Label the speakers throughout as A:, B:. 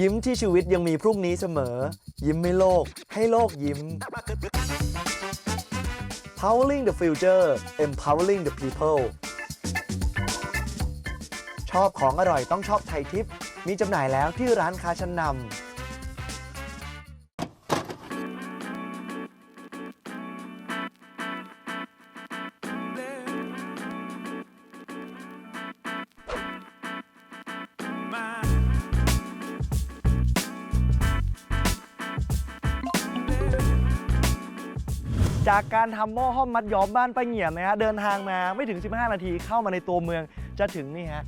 A: ยิ้มที่ชีวิตยังมีพรุ่งนี้เสมอ ยิ้มไม่โลก ให้โลกยิ้ม Powering the future empowering the people ชอบของอร่อยต้องชอบไทยทิป มีจำหน่ายแล้วที่ร้านค้าชั้นนำ จากการทำหม้อห้อมมัดย้อมบ้านป้าเงี่ยมนะฮะเดินทางมาไม่ถึง 15 นาทีเข้ามาในตัวเมืองจะถึงนี่ฮะ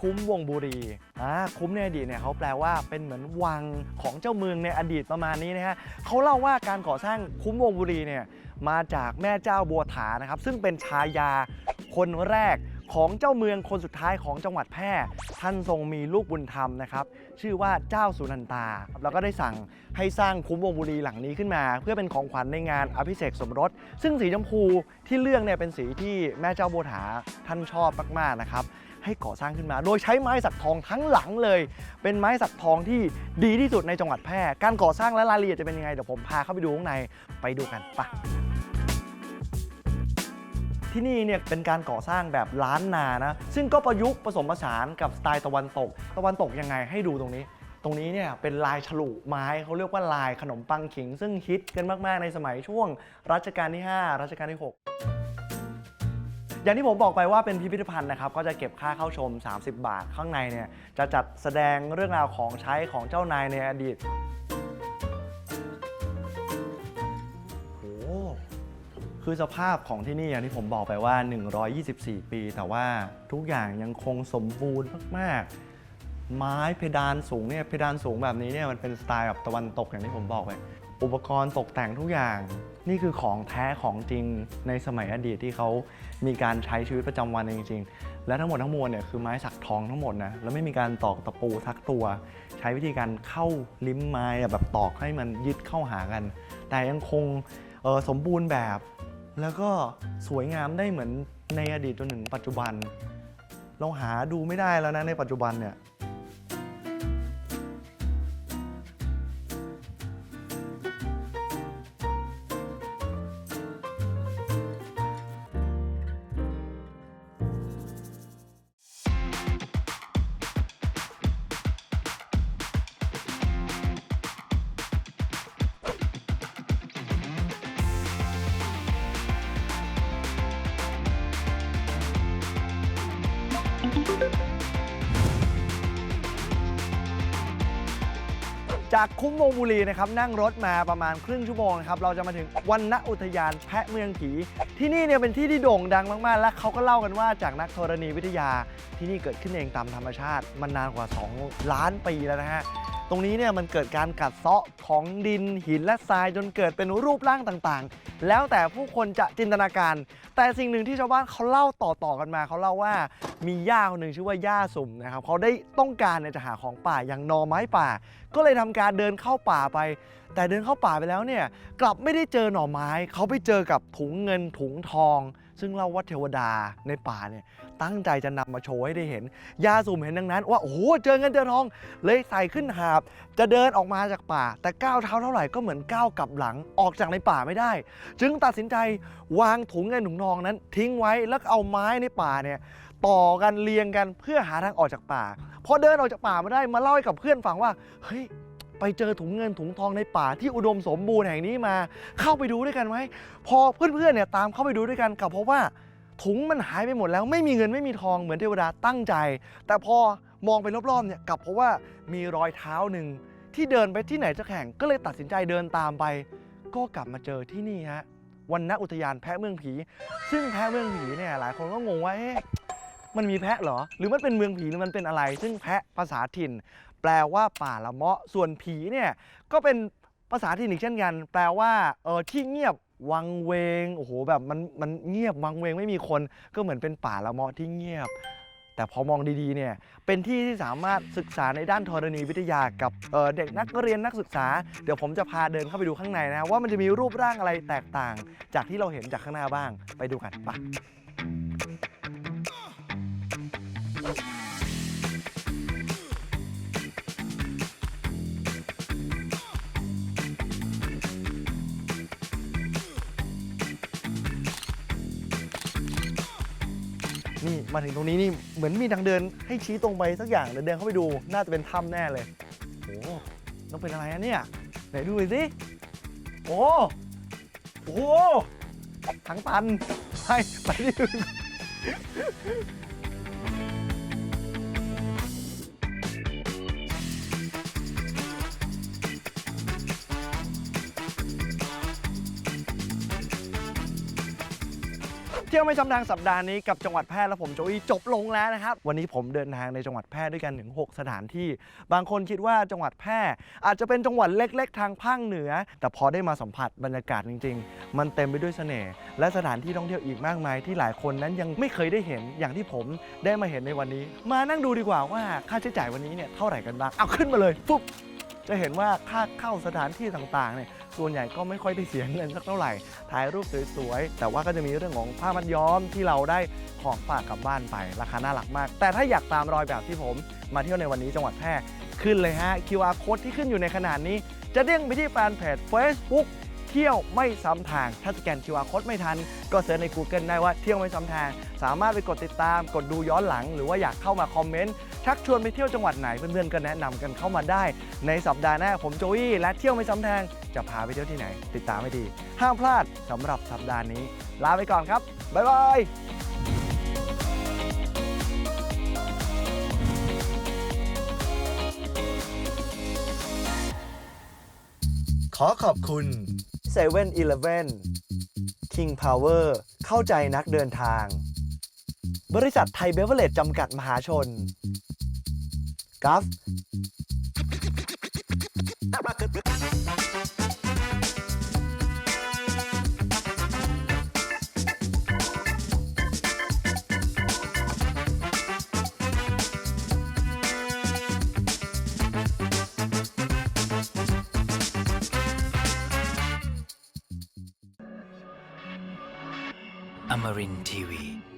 A: คุ้มวงบุรีอ่าคุ้มในอดีตเนี่ยเขาแปลว่าเป็นเหมือนวังของเจ้าเมืองในอดีตประมาณนี้นะฮะเขาเล่าว่าการก่อสร้างคุ้มวงบุรีเนี่ยมาจากแม่เจ้าบัวถานะครับซึ่งเป็นชายาคนแรก ของเจ้าเมืองคนสุดท้ายของจังหวัดแพร่ ท่านทรงมีลูกบุญธรรมนะครับ ชื่อว่าเจ้าสุนันตา แล้วก็ได้สั่งให้สร้างคุ้มวงบุรีหลังนี้ขึ้นมา เพื่อเป็นของขวัญในงานอภิเษกสมรส ซึ่งสีชมพูที่เลือกเนี่ยเป็นสีที่แม่เจ้าโบวถาท่านชอบมากๆนะครับให้ก่อสร้างขึ้นมา โดยใช้ไม้สักทองทั้งหลังเลย เป็นไม้สักทองที่ดีที่สุดในจังหวัดแพร่ การก่อสร้างและรายละเอียดจะเป็นยังไงเดี๋ยวผมพาเข้าไปดูข้างในไปดูกันไป ที่นี่เนี่ยเป็นการก่อสร้างแบบล้านนานะ ซึ่งก็ประยุกต์ผสมผสานกับสไตล์ตะวันตก ตะวันตกยังไงให้ดูตรงนี้ ตรงนี้เนี่ยเป็นลายฉลุไม้เขาเรียกว่าลายขนมปังขิง ซึ่งฮิตกันมาก ๆ ในสมัยช่วงรัชกาลที่ 5 รัชกาลที่ 6อย่างที่ผมบอกไปว่าเป็นพิพิธภัณฑ์นะครับ ก็จะเก็บค่าเข้าชม 30 บาท ข้างในเนี่ยจะจัดแสดงเรื่องราวของใช้ของเจ้านายในอดีต คือสภาพของที่นี่อย่างที่ผมบอกไปว่า 124 ปี แต่ว่าทุกอย่างยังคงสมบูรณ์มากๆ ไม้เพดานสูงเนี่ยเพดานสูงแบบนี้เนี่ยมันเป็นสไตล์แบบตะวันตกอย่างที่ผมบอกไปอุปกรณ์ตกแต่งทุกอย่าง นี่คือของแท้ของจริงในสมัยอดีตที่เขามีการใช้ชีวิตประจำวันจริง ๆ และทั้งหมดทั้งมวลเนี่ยคือไม้สักทองทั้งหมดนะแล้วไม่มีการตอกตะปูทักตัว ใช้วิธีการเข้าลิ้มไม้แบบตอกให้มันยึดเข้าหากัน แต่ยังคงสมบูรณ์แบบ แล้วก็สวยงามได้เหมือนในอดีตจนถึงปัจจุบัน เราหาดูไม่ได้แล้วนะในปัจจุบันเนี่ย จากคุ้มวงบุรีนะครับนั่งรถมาประมาณครึ่งชั่วโมงนะครับเราจะมาถึงวันณอุทยานแพะเมืองผีที่นี่เนี่ยเป็นที่ที่โด่งดังมากๆ และเขาก็เล่ากันว่าจากนักธรณีวิทยาที่นี่เกิดขึ้นเองตามธรรมชาติมานานกว่า 2 ล้านปีแล้วนะฮะ ตรงนี้เนี่ยมันเกิดการกัดเซาะของดินหินและทรายจนเกิดเป็นรูปร่างต่างๆ แล้วแต่ผู้คนจะจินตนาการ แต่สิ่งหนึ่งที่ชาวบ้านเขาเล่าต่อๆกันมาเขาเล่าว่ามีย่าคนหนึ่งชื่อว่าย่าสุ่มนะครับเขาได้ต้องการเนี่ยจะหาของป่าอย่างหนอไม้ป่า ก็เลยทำการเดินเข้าป่าไป แต่เดินเข้าป่าไปแล้วเนี่ยกลับไม่ได้เจอหน่อไม้ เขาไปเจอกับถุงเงินถุงทอง ซึ่งเล่าว่าเทวดาในป่าเนี่ยตั้งใจจะนำมาโชว์ให้ได้เห็น ยาสุ่มเห็นดังนั้น ว่าโอ้โหเจอเงินเจอทอง เลยใส่ขึ้นหาบ จะเดินออกมาจากป่า แต่ก้าวเท้าเท่าไหร่ก็เหมือนก้าวกลับหลังออกจากในป่าไม่ได้ จึงตัดสินใจวางถุงเงินถุงทองนั้น ทิ้งไว้แล้วเอาไม้ในป่าเนี่ยต่อกันเรียงกันเพื่อหาทางออกจากป่าพอเดินออกจากป่ามาได้มาเล่าให้กับเพื่อนฟังว่าเฮ้ย ไปเจอถุงเงินถุงทองในป่าที่อุดมสมบูรณ์แห่งนี้มา เข้าไปดูด้วยกันไหมพอเพื่อนๆเนี่ยตามเข้าไปดูด้วยกันกลับพบว่าถุงมันหายไปหมดแล้วไม่มีเงินไม่มีทองเหมือนเทวดาตั้งใจ แต่พอมองไปรอบๆเนี่ยกลับพบว่ามีรอยเท้าหนึ่งที่เดินไปที่ไหนจะแข่งก็เลยตัดสินใจเดินตามไป ก็กลับมาเจอที่นี่ฮะวันณอุทยานแพะเมืองผี ซึ่งแพะเมืองผีเนี่ยหลายคนก็งงว่าเอ๊ะมันมีแพะเหรอ หรือมันเป็นเมืองผีหรือมันเป็นอะไร ซึ่งแพะภาษาถิ่น แปลว่าป่าละเมาะ ส่วนผีเนี่ยก็เป็นภาษาถิ่นอีกเช่นกัน แปลว่าเออที่เงียบวังเวงโอ้โหแบบมันมันเงียบวังเวงไม่มีคนก็เหมือนเป็นป่าละเมาะที่เงียบ แต่พอมองดีๆเนี่ยเป็นที่ที่สามารถศึกษาในด้านธรณีวิทยากับเอ่อเด็กนักเรียนนักศึกษา เดี๋ยวผมจะพาเดินเข้าไปดูข้างในนะว่ามันจะมีรูปร่างอะไรแตกต่าง จากที่เราเห็นจากข้างหน้าบ้างไปดูกันไป นี่มาถึงตรงนี้นี่เหมือนมีทางเดินให้ชี้ตรงไปสักอย่างเดี๋ยวเดินเข้าไปดู น่าจะเป็นถ้ำแน่เลยโอ้ต้องเป็นอะไรอะเนี่ยไหนดูหน่อยสิโอ้โหทั้งตันไปไปที่อื่น เที่ยวไม่จำทางสัปดาห์นี้กับจังหวัดแพร่และผมโจอี้จบลงแล้วนะครับ วันนี้ผมเดินทางในจังหวัดแพร่ด้วยกันถึง6สถานที่ บางคนคิดว่าจังหวัดแพร่อาจจะเป็นจังหวัดเล็ก ๆ ทางภาคเหนือ แต่พอได้มาสัมผัสบรรยากาศจริง ๆ มันเต็มไปด้วยเสน่ห์และสถานที่ท่องเที่ยวอีกมากมาย ที่หลายคนนั้นยังไม่เคยได้เห็นอย่างที่ผมได้มาเห็นในวันนี้ มานั่งดูดีกว่าว่าค่าใช้จ่ายวันนี้เนี่ยเท่าไหร่กันบ้างเอาขึ้นมาเลยปุ๊บ จะเห็นว่าค่าเข้าสถานที่ต่างๆเนี่ยส่วนใหญ่ก็ไม่ค่อยได้เสียเงินสักเท่าไหร่ ถ่ายรูปสวยๆ แต่ว่าก็จะมีเรื่องของผ้ามัดย้อมที่เราได้ของฝากกลับบ้านไป ราคาน่ารักมาก แต่ถ้าอยากตามรอยแบบที่ผมมาเที่ยวในวันนี้จังหวัดแพร่ขึ้นเลยฮะ QR code ที่ขึ้นอยู่ในขนาดนี้ จะเด้งไปที่แฟนเพจ Facebook เที่ยวไม่ซ้ำทาง ถ้าสแกน QR code ไม่ทัน ก็เสิร์ชใน Google ได้ว่าเที่ยวไม่ซ้ำทาง สามารถไปกดติดตาม กดดูย้อนหลัง หรือว่าอยากเข้ามาคอมเมนต์ ชักชวนไปเที่ยวจังหวัดไหน เพื่อนๆ ก็แนะนำกันเข้ามาได้ ในสัปดาห์หน้าผมโจวี่และเที่ยวไม่ซ้ำทาง จะพาไปเที่ยวที่ไหน ติดตามให้ดี ห้ามพลาดสำหรับสัปดาห์นี้ ลาไปก่อนครับ บ๊ายบายขอขอบคุณ เซเว่นอีเลฟเว่นทิงพาวเข้าใจนักเดินทาง บริษัทไทยเบเวอร์เลจจำกัดมหาชนกัฟ
B: Amarin Tiwi.